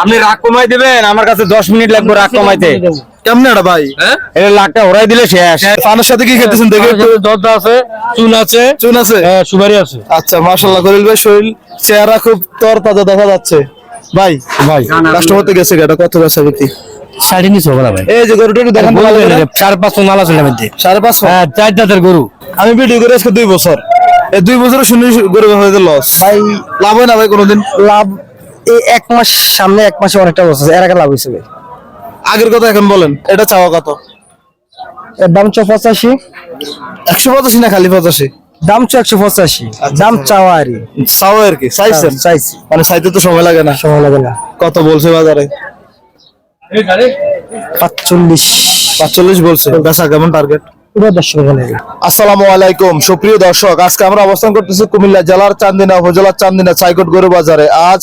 আপনি রাগ কমাই দিবেন আমার কাছে দশ মিনিট লাগবে রাগ কমাইতে। কেমনে এটা ভাই? এটা লাখটা ওরাই দিলে শেষ। পানের সাথে কি খেতেছেন দেখে দরদা আছে চুন আছে। চুন আছে? সুপারি আছে। আচ্ছা মাশাল্লাহ করিল ভাই শরীর চেহারা খুব তর তাজা দেখা যাচ্ছে। ভাই ভাই। কাস্টমার তো গেছে এটা কত বেচা বিক্রি সাড়ে নিচে হবে ভাই। এই যে গরুটা একটু দেখান পাঁচশো আছে মধ্যে। সাড়ে পাঁচশো? হ্যাঁ চার জাতের গরু। আমি ভিডিও করে আজকে দুই বছর। এই দুই বছরে শুনি গরু হয়ে লস ভাই লাভ হয় না ভাই কোনোদিন? লাভ এই এক মাস সামনে এক মাসে অনেকটা আছে এর আগে লাভ হয়েছে ভাই আগের কথা এখন বলেন এটা চাওয়া কত? এর দাম চো পঁচাশি। একশো পঁচাশি না খালি পঁচাশি? দাম চো একশো পঁচাশি। দাম চাওয়া আর চাও আর কি চাইছেন? চাইছি। মানে চাইতে তো সময় লাগে না। সময় লাগে না। কত বলছে বাজারে? পাঁচচল্লিশ। পাঁচচল্লিশ বলছে। বেচা কেমন টার্গেট আসসালামু আলাইকুম। সুপ্রিয় দর্শক, আজকে আমরা অবস্থান করতেছি কুমিল্লা জেলার গরু বাজারে। আজ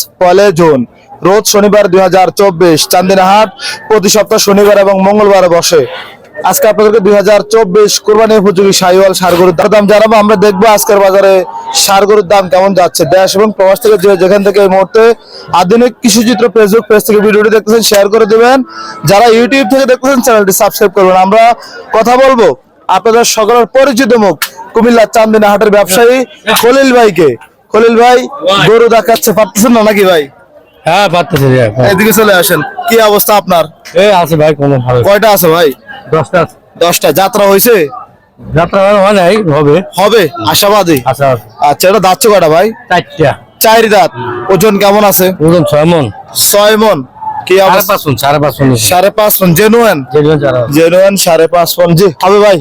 জুন, রোজ শনিবার হাজার চব্বিশ। প্রতি সপ্তাহ শনিবার এবং মঙ্গলবারে বসে। আজকে আপনাদেরকে দুই হাজার চব্বিশ কোরবানি উপযোগী সাইওয়াল সার গরুর দাম জানাব। আমরা দেখব আজকের বাজারে সার গরুর দাম কেমন যাচ্ছে। দেশ এবং প্রবাস থেকে যেখান থেকে এই মুহূর্তে আধুনিক কৃষিচিত্র ফেসবুক পেজ থেকে ভিডিওটি দেখতেছেন শেয়ার করে দেবেন। যারা ইউটিউব থেকে দেখতেছেন চ্যানেলটি সাবস্ক্রাইব করবেন। আমরা কথা বলব আপনাদের সকলের পরিচিত মুখ কুমিল্লা চান্দিনা হাটের ব্যবসায়ী খলিল ভাইকে। খলিল ভাই গরু দেখাচ্ছে পারতেছেন না নাকি ভাই? হ্যাঁ পারতেছে এদিকে চলে আসেন কি অবস্থা আপনার? এই আছে ভাই কোনো ভালো কয়টা আছে ভাই? দশটা দশটা। যাত্রা হয়েছে? যাত্রা হয় নাই হবে। হবে? আশাবাদী? আচ্ছা আচ্ছা এটা কয়টা ভাই? চারটা। চার দাঁত। ওজন কেমন আছে? ওজন ছয় মন। ছয় মন। কি সাড়ে পাঁচ সাড়ে পাঁচ সাড়ে পাঁচ জেনুয়েন যেগুলো যারা জেনুয়েন সাড়ে পাঁচ জি হবে ভাই।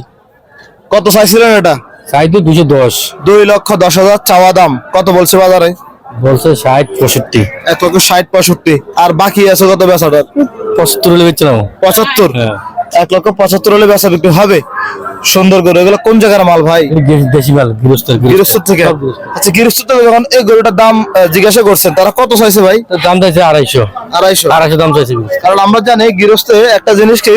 কত চাইছিলেন এটা? চাইতে দুশো দশ। দুই লক্ষ দশ হাজার চাওয়া দাম। কত বলছে বাজারে? বলছে ষাট পঁয়ষট্টি। এক লক্ষ ষাট পঁয়ষট্টি। আর বাকি আছে কত বেচাটার? পঁচাত্তর হলে বেচছিলাম পঁচাত্তর? হ্যাঁ। এক লক্ষ পঁচাত্তর হলে বেচা বিক্রি হবে? সুন্দর গরু। এগুলো কোন জায়গার মাল ভাই? দেশি মাল গৃহস্থ গৃহস্থ থেকে? আচ্ছা গৃহস্থ থেকে যখন এই গরুটার দাম জিজ্ঞাসা করছেন তারা কত চাইছে ভাই? দাম চাইছে আড়াইশো। আড়াইশো। আড়াইশো দাম চাইছে কারণ আমরা জানি গৃহস্থে একটা জিনিসকে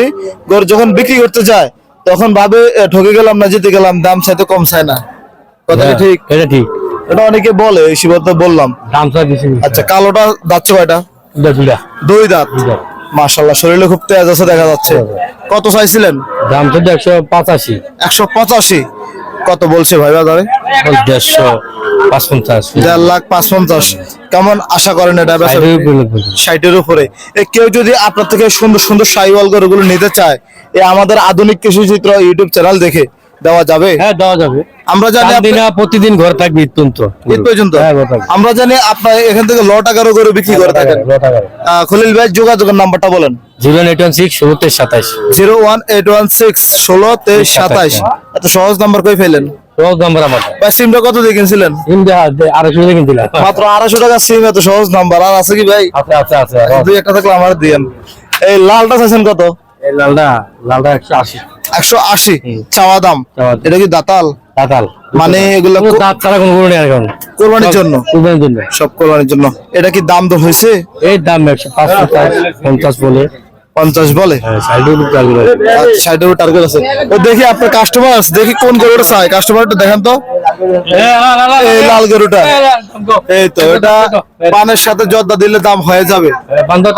গরু যখন বিক্রি করতে যায় তখন ভাবে ঠকে গেলাম না জিতে গেলাম দাম চাইতে কম চায় না। কথা হ্যাঁ, ঠিক? এটা ঠিক। এটা অনেকে বলে এই শিবত বললাম। দাম চাই বেশি আচ্ছা কালোটা যাচ্ছে কয়টা? দুই দাঁত। মাশাল্লাহ শরীরে খুব তেজ আছে দেখা যাচ্ছে। কত চাইছিলেন? দাম তো একশো পঁচাশি। একশো পঁচাশি। কত বলছে ভাই বাজারে দেড়শো পাঁচ পঞ্চাশ দেড় লাখ পাঁচ পঞ্চাশ কেমন আশা করেন এটা ষাটের উপরে। কেউ যদি আপনার থেকে সুন্দর সুন্দর সাইওয়াল গরুগুলো নিতে চায় এ আমাদের আধুনিক কৃষি চিত্র ইউটিউব চ্যানেল দেখে দেওয়া যাবে? হ্যাঁ দেওয়া যাবে। আমরা জানি আপনি- দিনে প্রতিদিন ঘর থাকবে ঈদ পর্যন্ত। ঈদ পর্যন্ত? হ্যাঁ আমরা জানি আপনার এখান থেকে ল টাকারও গরু বিক্রি করে থাকেন। খলিল ভাই যোগাযোগের নাম্বারটা বলেন। জিরো এইট ওয়ান সিক্স ষোলো তেইশ সাতাইশ। Zero one eight one six ষোলো তেইশ সাতাইশ। এত সহজ নাম্বার কই ফেলেন সহজ নাম্বার আমার। ভাই সিমটা কত দিয়ে কিনছিলেন? ইন্ডিয়া আড়াইশো টাকা কিনছিলাম। মাত্র আড়াইশো টাকা সিম এত সহজ নাম্বার। আর আছে কি ভাই? আছে আছে আছে। দুই একটা থাকলে আমার দিয়েন। এই লালটা চাইছেন কত? এই লালটা লালটা একশো আশি। একশো আশি। চাওয়া দাম। এটা কি দাতাল? দাতাল। মানে এগুলো কোনো দাঁত ছাড়া কোনো গরু নেই এখন। কোরবানির জন্য? কুরবানির জন্য। সব কোরবানির জন্য। এটা কি দাম দর হয়েছে? এই দাম একশো পঞ্চাশ বলে। পঞ্চাশ বলে। সাইডে সাইডের টার্গেট আছে। ও দেখি আপনার কাস্টমার দেখি কোন গরুটা চাই কাস্টমারটা দেখেন তো। এই লাল গরুটা। এই তো এটা পানের সাথে জর্দা দিলে দাম হয়ে যাবে।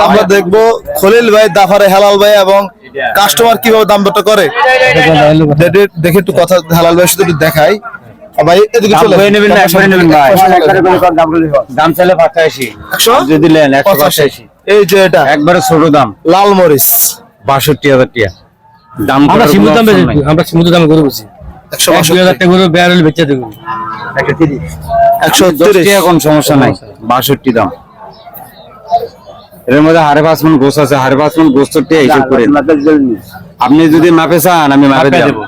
আমরা দেখব খলিল ভাই দাফারে হেলাল ভাই এবং কাস্টমার কীভাবে দাম দরটা করে। দেখে- দেখে একটু কথা হেলাল ভাই শুধু একটু দেখাই। ভাই এদিকে চলে দাম চাইলে পাঁচাশি একশো? যদি নেন একশো পঁচাশি। পঁচাশি। এই যে এটা একবারে ছোট দাম। লাল মরিচ। বাষট্টি হাজার টাকা দাম আমরা দাম আমরা সিমুর দাম করে বসি একশো এক হাজার টাকা বেচে দেবো। একশো দশ তিরিশ। টাকা কোন সমস্যা নাই। বাষট্টি দাম। এর মধ্যে হারে পাঁচ মন গোস আছে। হারে পাঁচ মন গোস্তর টিয়া হিসেব করে আপনি যদি মাপে চান আমি মাপে দেবো।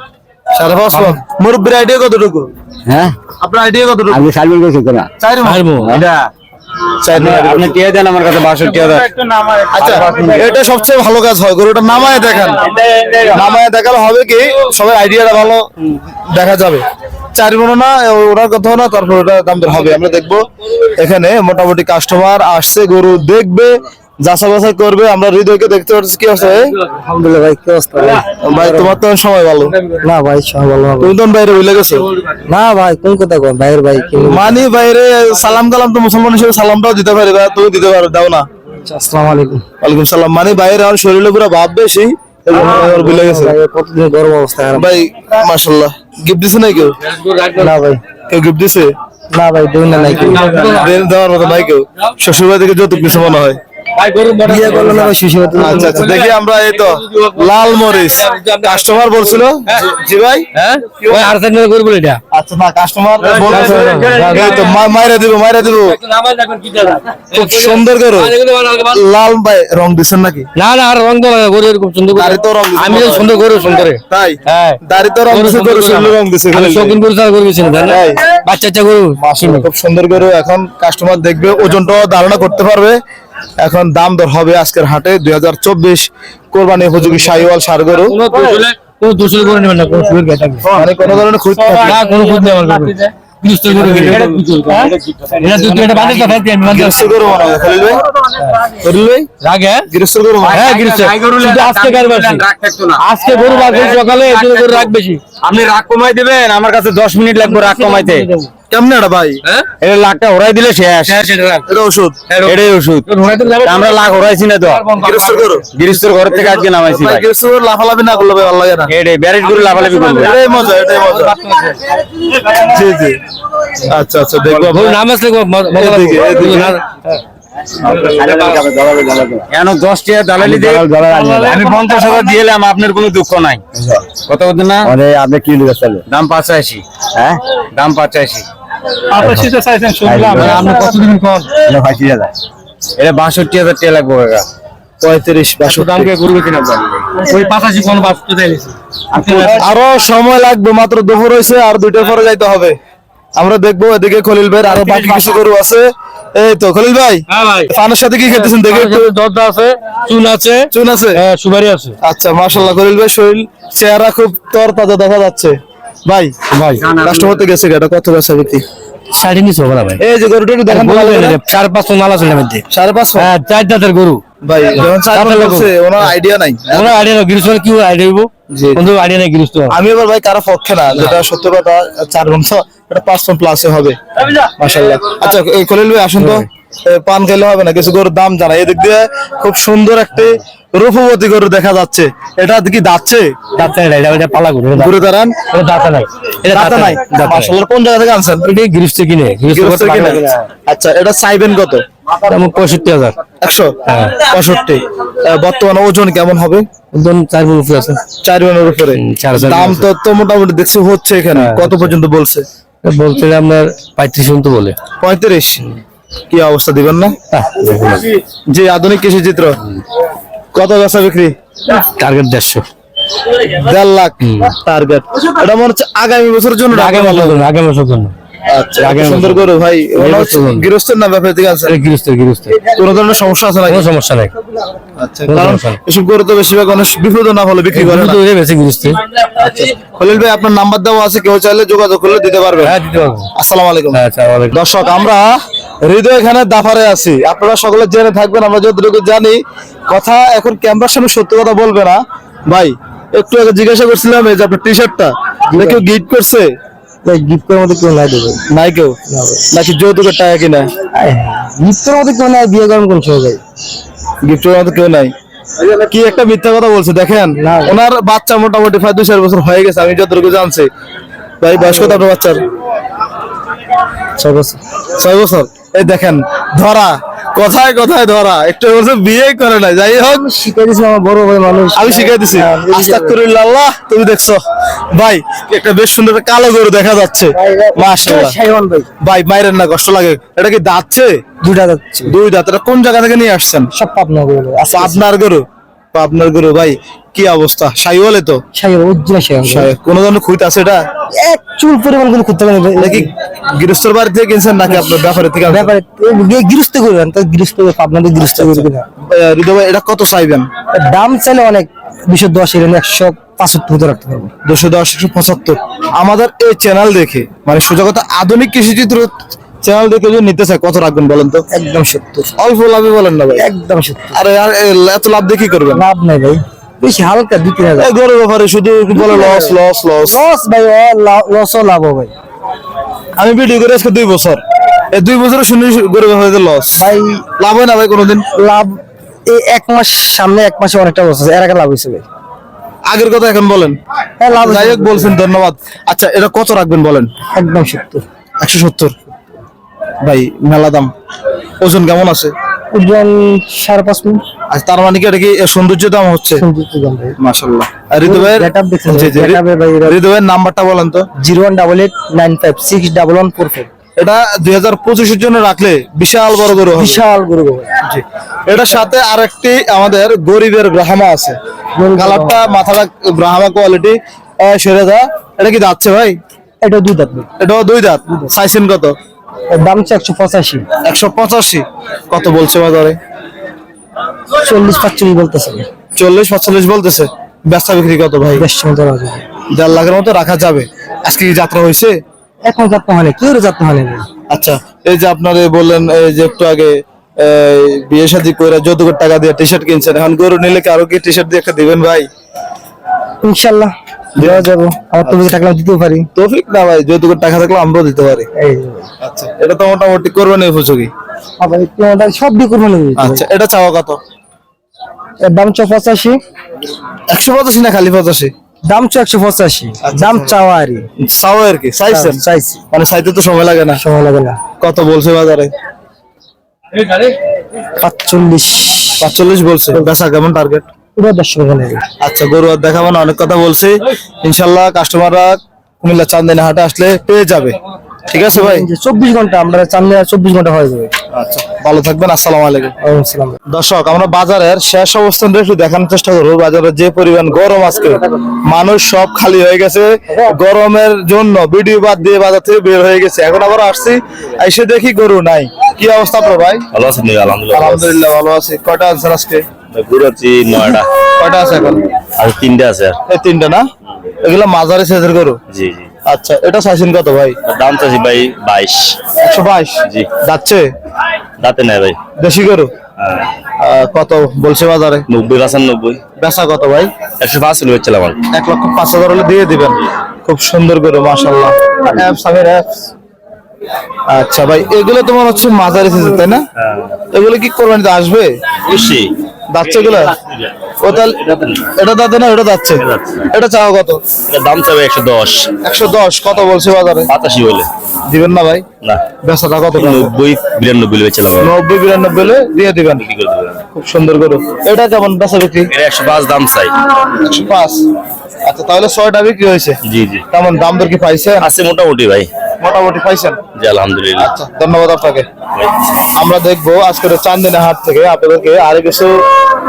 মুরব্বীর আইডিয়া কতটুকু? হ্যাঁ? আপনার আইডিয়া কতটুকু? আমি তো চার মণ? এটা। আপনি টিয়া দেন আমার কাছে বাষট্টি হাজার আচ্ছা এটা সবচেয়ে ভালো কাজ হয় গরুটা নামায় দেখান। নামায় দেখালে হবে কি সবাই আইডিয়াটা ভালো দেখা যাবে। চার মনে না ওনার কথা না তারপর ওটা দাম দর হবে। আমরা দেখব এখানে মোটামুটি কাস্টমার আসছে গরু দেখবে যাচা বাছাই করবে আমরা হৃদয়কে দেখতে পাচ্ছি কি আছে আলহামদুলিল্লাহ ভাই কি অবস্থা ভাই? তোমার তো সময় ভালো। না ভাই সব ভালো তুমি তো বাইরে গেছো? না ভাই কোন কথা কো ভাইয়ের ভাই মানি বাইরে সালাম কালাম তো মুসলমান হিসেবে সালামটাও দিতে পারি তুমি দিতে পারো দাও না। আসসালামু আলাইকুম। ওয়ালাইকুম সালাম। মানে ভাইয়ের আমার শরীরে পুরো ভাব বেশি ভুলে গেছে। কতদিন গরম অবস্থা। ভাই গিফট দিছে না কেউ? না ভাই। কেউ গিফট দিছে? না ভাই না নাই কেউ। দেন দেওয়ার মতো নাই কেউ। শ্বশুর বাড়ি থেকে যৌতুক কিছু মনে হয়। বিয়ে করল না শিশু। আচ্ছা আচ্ছা দেখি আমরা এই তো লাল মরিচ। কাস্টমার বলছিল? জি ভাই? ওই আর সাইড করে বলে এটা। আচ্ছা না কাস্টমার বলছে এই তো মাইরা দিব মাইরা দিব। খুব সুন্দর করে লাল ভাই রং দিছেন নাকি? না না আর রং তো গরু এরকম সুন্দর দাড়ি তো রং আমি তো সুন্দর গরু সুন্দর। তাই? হ্যাঁ। দাড়ি তো রং দিছে গরু শরীরে রং দিছে আমি শৌখিন গরু ছাড়া গরু না বাচ্চা বাচ্চা গরু খুব সুন্দর করে এখন কাস্টমার দেখবে ওজনটাও ধারণা করতে পারবে। এখন দাম দর হবে আজকের হাটে দুই হাজার চব্বিশ। কোরবানি উপযোগী শাহিওয়াল সার গরু কোনো দোষলে করে নেবেন না কোনো সুযোগ মানে কোনো ধরনের খুঁজ না। কোনো খুঁজ নেই আমার আপনি রাগ কমাই দেবেন আমার কাছে দশ মিনিট লাগবে রাগ কমাইতে। কেমনে এটা ভাই এটা লাখটা ওরাই দিলে শেষ। এটা ওষুধ। এটাই ওষুধ। আমরা লাখ ওরাইছি না। তো গৃহস্থ ঘর থেকে আজকে নামাইছি লাফালাফি না করলে ভালো লাগে না। এটাই ব্যারেজ করে লাফালাফি করব। এটাই মজা এটাই মজা। জি জি। আচ্ছা আচ্ছা দেখব। নাম আসলে এদিকে, এদিকে। কেন দশ টাকা দালালি আমি পঞ্চাশ হাজার দিয়েলাম আপনার কোনো দুঃখ নাই। কত কত না? আপনি কি দাম পঁচাশি। হ্যাঁ? দাম পঁচাশি। আপনি কত দিন কোন এটা বাষট্টি হাজার টাকা লাগবে কাকা পঁয়ত্রিশ একশো দাম কে গরু কিনা ওই পাশাশি কোন আরও সময় লাগবে মাত্র দুপুর হয়েছে আর দুইটার পরে যাইতে হবে। আমরা দেখব এদিকে খলিল ভাই আরও বাকি কিছু গরু আছে। এই তো খলিল ভাই হ্যাঁ পানের সাথে কি খেতেছেন দেখে একটু। দরদা আছে চুন আছে। চুন আছে? হ্যাঁ সুপারি আছে। আচ্ছা মাশাল্লাহ খলিল ভাই শরীর চেহারা খুব তর তাজা দেখা যাচ্ছে। ভাই ভাই। কাস্টমার তো গেছে এটা কত বেচা বিক্রি সাড়ে নিচে হবে না ভাই। এই যে গরুটা একটু দেখান। চার পাঁচশো মাল আছে মধ্যে। সাড়ে হ্যাঁ চার জাতের গরু। ভাই যখন চার পাঁচ ওনার আইডিয়া নাই। আইডিয়া নেই কি আইডিয়া আইডিয়া নেই আমি এবার ভাই কারও পক্ষে না যেটা সত্য কথা চার ঘণ্টা এটা পাঁচশো প্লাসে হবে। আচ্ছা এই খলিল ভাই আসুন তো। এ, পান খেলে হবে না কিছু গরুর দাম জানা এদিক দিয়ে খুব সুন্দর একটি রূপবতী গরু দেখা যাচ্ছে। এটা কি যাচ্ছে দাঁতে নাই এটা এটা পালা গরু ঘুরে দাঁড়ান। এটা দাঁতে নাই এটা দাঁতা নাই। মাশাল্লাহ কোন জায়গা থেকে আনছেন? এটা গৃহস্থ কিনে গৃহস্থ গৃহস্থ কিনে? আচ্ছা এটা চাইবেন কত? আমার পঁয়ষট্টি হাজার। একশো? পঁয়ষট্টি। বর্তমানে ওজন কেমন হবে? একদম চার মন উপরে আছে। চার মনের উপরে। দাম তো তো মোটামুটি দেখছি হচ্ছে এখানে। কত পর্যন্ত বলছে? বলতে আপনার পঁয়ত্রিশ মতো বলে। পঁয়ত্রিশ? কি অবস্থা দিবেন না? জি আধুনিক কৃষি চিত্র কত বেচা বিক্রি? টার্গেট দেড়শো। দেড় লাখ। টার্গেট এটা মনে হচ্ছে আগামী বছরের জন্য আগামী বছর জন্য আগামী জন্য। আচ্ছা সুন্দর বছর। ভাই। হচ্ছে বছর জন্য। গৃহস্থের না ব্যাপার থেকে আছে এটা গৃহস্থ গৃহস্থ কোনো ধরনের সমস্যা আছে নাকি? কোনো সমস্যা নাই। আচ্ছা কারণ এসব গরু তো বেশিরভাগ অনেক বিপদ না হলে বিক্রি করে না। তো বেশি গৃহস্থ। খলিল ভাই আপনার নাম্বার দেওয়া আছে কেউ চাইলে যোগাযোগ করলে দিতে পারবে হ্যাঁ দিতে পারব। আসসালামু আলাইকুম। হ্যাঁ আচ্ছা দর্শক আমরা হৃদয় এখানে দাফারে আছি। আপনারা সকলে জেনে থাকবেন আমরা যতটুকু জানি কথা এখন ক্যামেরার সামনে সত্য কথা বলবে না। ভাই একটু আগে জিজ্ঞাসা করছিলাম এই যে আপনার টি শার্টটা কেউ গিফট করছে? মধ্যে কেউ নাই দেবে। নাই কেউ? নাকি যৌতুকের টাকা কিনা মধ্যে কেউ নাই বিয়ে করেন কোন সময় ভাই গিফটের মতো কেউ নাই? কি একটা মিথ্যা কথা বলছে দেখেন? ওনার বাচ্চা মোটামুটি প্রায় দুই চার বছর হয়ে গেছে আমি যতটুকু জানছি। ভাই বয়স কত আপনার বাচ্চার? ছয় বছর। ছয় বছর? এই দেখেন ধরা। কথায় কথায় ধরা। একটু বলছে বিয়ে করে না যাই হোক শিখাই দিছি আমার বড় ভাই মানুষ। আমি শিখাই দিছি আস্তাকুরুল্লাহ তুমি দেখছ। ভাই একটা বেশ সুন্দর কালো গরু দেখা যাচ্ছে। মাশাআল্লাহ। ভাই। ভাই মায়ের না কষ্ট লাগে। এটা কি দাঁতছে দুইটা দাঁতছে দুই দাঁত। এটা কোন জায়গা থেকে নিয়ে আসছেন? সব পাবনা গরু। আপনার গরু। আপনার গরু ভাই কি অবস্থা? সাইওয়ালে তো? শাইওয়ান উজ্জ্বল সাই- কোনো ধরনের খুঁত আছে এটা? এক চুল পরিমাণ কোনো করতে পারেন নাকি গৃহস্থর বাড়ি থেকে কিনছেন নাকি আপনার ব্যাপারে থেকে? ব্যাপারে গৃহস্থ করবেন তো গৃহস্থ আপনাদের গৃহস্থ করবে না হৃদয় ভাই, এটা কত চাইবেন? দাম চাইলে অনেক দুশো দশ এর একশো পাঁচাত্তর রাখতে পারব। দুশো দশ একশো পঁচাত্তর। আমাদের এই চ্যানেল দেখে মানে সুযোগতা আধুনিক কৃষি চিত্র চ্যানেল দেখে যদি নিতে চায় কত রাখবেন বলেন তো? একদম সত্তর। অল্প লাভে বলেন না ভাই। একদম সত্তর। আরে আর এত লাভ দিয়ে কি করবেন? লাভ নাই ভাই। বেশি হালকা দুই তিন হাজার এই গরুর ব্যাপারে শুধু বলে লস লস লস লস ভাই লসও লাভ ভাই। আমি ভিডিও করে আজকে দুই বছর। এই দুই বছরে শুনে গরু হয়েছে লস ভাই লাভ হয় না ভাই কোনোদিন? লাভ এই এক মাস সামনে এক মাসে অনেকটা লস আছে। এর আগে লাভ হয়েছে ভাই। আগের কথা এখন বলেন। হ্যাঁ লাভ যাই হোক বলছেন ধন্যবাদ। আচ্ছা এটা কত রাখবেন বলেন? একদম সত্তর। একশো সত্তর। ভাই মেলা দাম। ওজন কেমন আছে? ওজন সাড়ে পাঁচ মিনিট আচ্ছা তার মানে কি এটা কি সৌন্দর্য দাম হচ্ছে? সৌন্দর্য দাম ভাই। আর নাম্বারটা বলেন তো। Zero one double eight nine five six double one four five এটা দুই হাজার পঁচিশের জন্য রাখলে বিশাল বড় গরু বিশাল গরু ভাই। জি। এটার সাথে আরেকটি আমাদের গরিবের আছে। কালারটা মাথাটা ব্রাহ্মা কোয়ালিটি সেরে দা এটা কি যাচ্ছে ভাই? এটা দুই দাঁত এটাও দুই দাঁত। সাইসেন কত? দাম হচ্ছে একশো পঁচাশি। একশো পঁচাশি? কত বলছে বাজারে? চল্লিশ পাঁচচল্লিশ বলতেছে। চল্লিশ পাঁচচল্লিশ বলতেছে। ব্যবসা বিক্রি কত ভাই? দেড় লাখের মতো রাখা যাবে। আজকে কি যাত্রা হয়েছে? এখন যাত্রা হয় না কেউ যাত্রা হয় না ভাই। আচ্ছা এই যে আপনার বললেন এই যে একটু আগে বিয়ে শাদী করে যৌতুকের টাকা দিয়ে টি শার্ট কিনছেন এখন গরু নিলে কি আরও কি টি শার্ট দিয়ে একটা দিবেন ভাই? ইনশাল্লাহ দেওয়া যাব। আমার তো বেশি টাকা দিতেও পারি। তৌফিক না ভাই যৌতুকের টাকা থাকলে আমরাও দিতে পারি। এই। আচ্ছা এটা তো মোটামুটি করবেন উপযোগী। আবার আমাদের সব দিয়ে করব না আচ্ছা এটা চাওয়া কত? এর দাম চ পঁচাশি। একশো পঁচাশি না খালি পঁচাশি? দাম চ একশো পঁচাশি। দাম চাওয়া আরই চাও আর কি চাইছেন চাইছি। মানে চাইতে তো সময় লাগে না। সময় লাগে না। কত বলছে বাজারে? পাঁচচল্লিশ। পাঁচচল্লিশ বলছে। বেচা কেমন টার্গেট পুরো আচ্ছা গরু আর দেখাবো না অনেক কথা বলছি। ইনশাল্লাহ কাস্টমাররা কুমিল্লা চান্দিনা হাটে আসলে পেয়ে যাবে। ঠিক আছে ভাই? যে চব্বিশ ঘণ্টা আমরা চান্দে চব্বিশ ঘণ্টা হয়ে যাবে। আচ্ছা ভালো থাকবেন আসসালামু আলাইকুম। আসসালাম। দর্শক আমরা বাজারের শেষ অবস্থানটা একটু দেখানোর চেষ্টা করব। বাজারে যে পরিমাণ গরম আজকে মানুষ সব খালি হয়ে গেছে। গরমের জন্য ভিডিও বাদ দিয়ে বাজার থেকে বের হয়ে গেছে। এখন আবার আসছি এসে দেখি গরু নাই। কি অবস্থা আপনার ভাই? ভালো আছেন আলহামদুলিল্লাহ। ভালো আছি। কয়টা আনছেন আজকে? আছে নয়টা কয়টা আছে এখন? আর তিনটে আছে আর। এই তিনটা না? এগুলো মাঝারি সাইজের গরু? জি জি। আচ্ছা এটা চাইছেন কত ভাই? দাম চাচ্ছি ভাই বাইশ। একশো বাইশ? জি। যাচ্ছে? দাঁতে নেই ভাই। দেশি গরু? হ্যাঁ। কত বলছে বাজারে? নব্বই পাঁচানব্বই। বেচা কত ভাই? একশো পাঁচ আমার এক লক্ষ পাঁচ হাজার হলে দিয়ে দিবেন। খুব সুন্দর করে মাশাল্লাহ অ্যাপস আমের অ্যাপস। আচ্ছা ভাই এগুলো তোমার হচ্ছে মাঝারি সিজন তাই না? এগুলো কি করবেন আসবে? খুশি যাচ্ছে এগুলো ও তাহলে এটা দাঁতে না এটা যাচ্ছে। এটা চাও কত? দাম চাবে একশো দশ। একশো দশ কত বলছে বাজারে? বলে দিবেন না ভাই? না। বেচাটা কত নব্বই বিরানব্বই নব্বই বিরানব্বই দিয়ে দিবেন। খুব সুন্দর করে এটা কেমন বেচা বিক্রি? একশো পাঁচ দাম চাই। একশো পাঁচ। আচ্ছা তাহলে ছয়টা বিক্রি হয়েছে? জি জি। কেমন দাম দর কি পাইছেন? আছে মোটামুটি ভাই। মোটামুটি পাইছেন? জি আলহামদুলিল্লাহ। আচ্ছা ধন্যবাদ আপনাকে। আমরা দেখব আজকের চান্দিনা হাট থেকে আপনাদেরকে আরও কিছু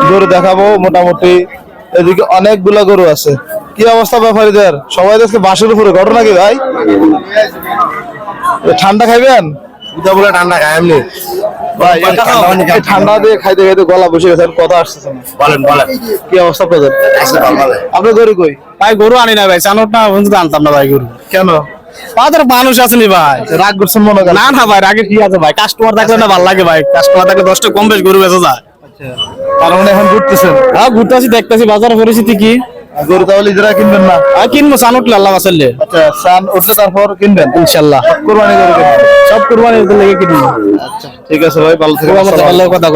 গরু দেখাবো মোটামুটি এদিকে অনেকগুলা গরু আছে। কি অবস্থা ব্যাপারীদের? সবাই আজকে বাসের উপরে ঘটনা কি ভাই? ঠান্ডা খাইবেন? বলে ঠান্ডা খায় এমনি। ভাই ঠান্ডা দিয়ে খাইতে খাইতে গলা বসে গেছে আর কথা আসতেছে বলেন বলেন। কি অবস্থা আপনাদের? আপনার গরু কই? ভাই গরু আনি না ভাই চানোটা পর্যন্ত আনতাম না ভাই গরু। কেন? বাজারে মানুষ আসেনি ভাই। রাগ করছেন মনে করেন? না না ভাই আগে কি আছে ভাই? কাস্টমার থাকলে না ভালো লাগে ভাই। কাস্টমার থাকলে দশটা কম বেশ গরু বেচা যায়। তার মানে এখন ঘুরতেছেন? হ্যাঁ ঘুরতে আসি দেখতেছি বাজারের পরিস্থিতি কি? গরু তাহলে ইজরা কিনবেন না? আর কিনবো চানোটলে আল্লাহ বাসাল্লে। আচ্ছা সান উঠলে তারপর কিনবেন? ইনশাল্লাহ। কোরবানি গরু কিনবেন? সব কুরবানি লেগে কিনবো। ঠিক আছে ভাই ভালো কথা কথা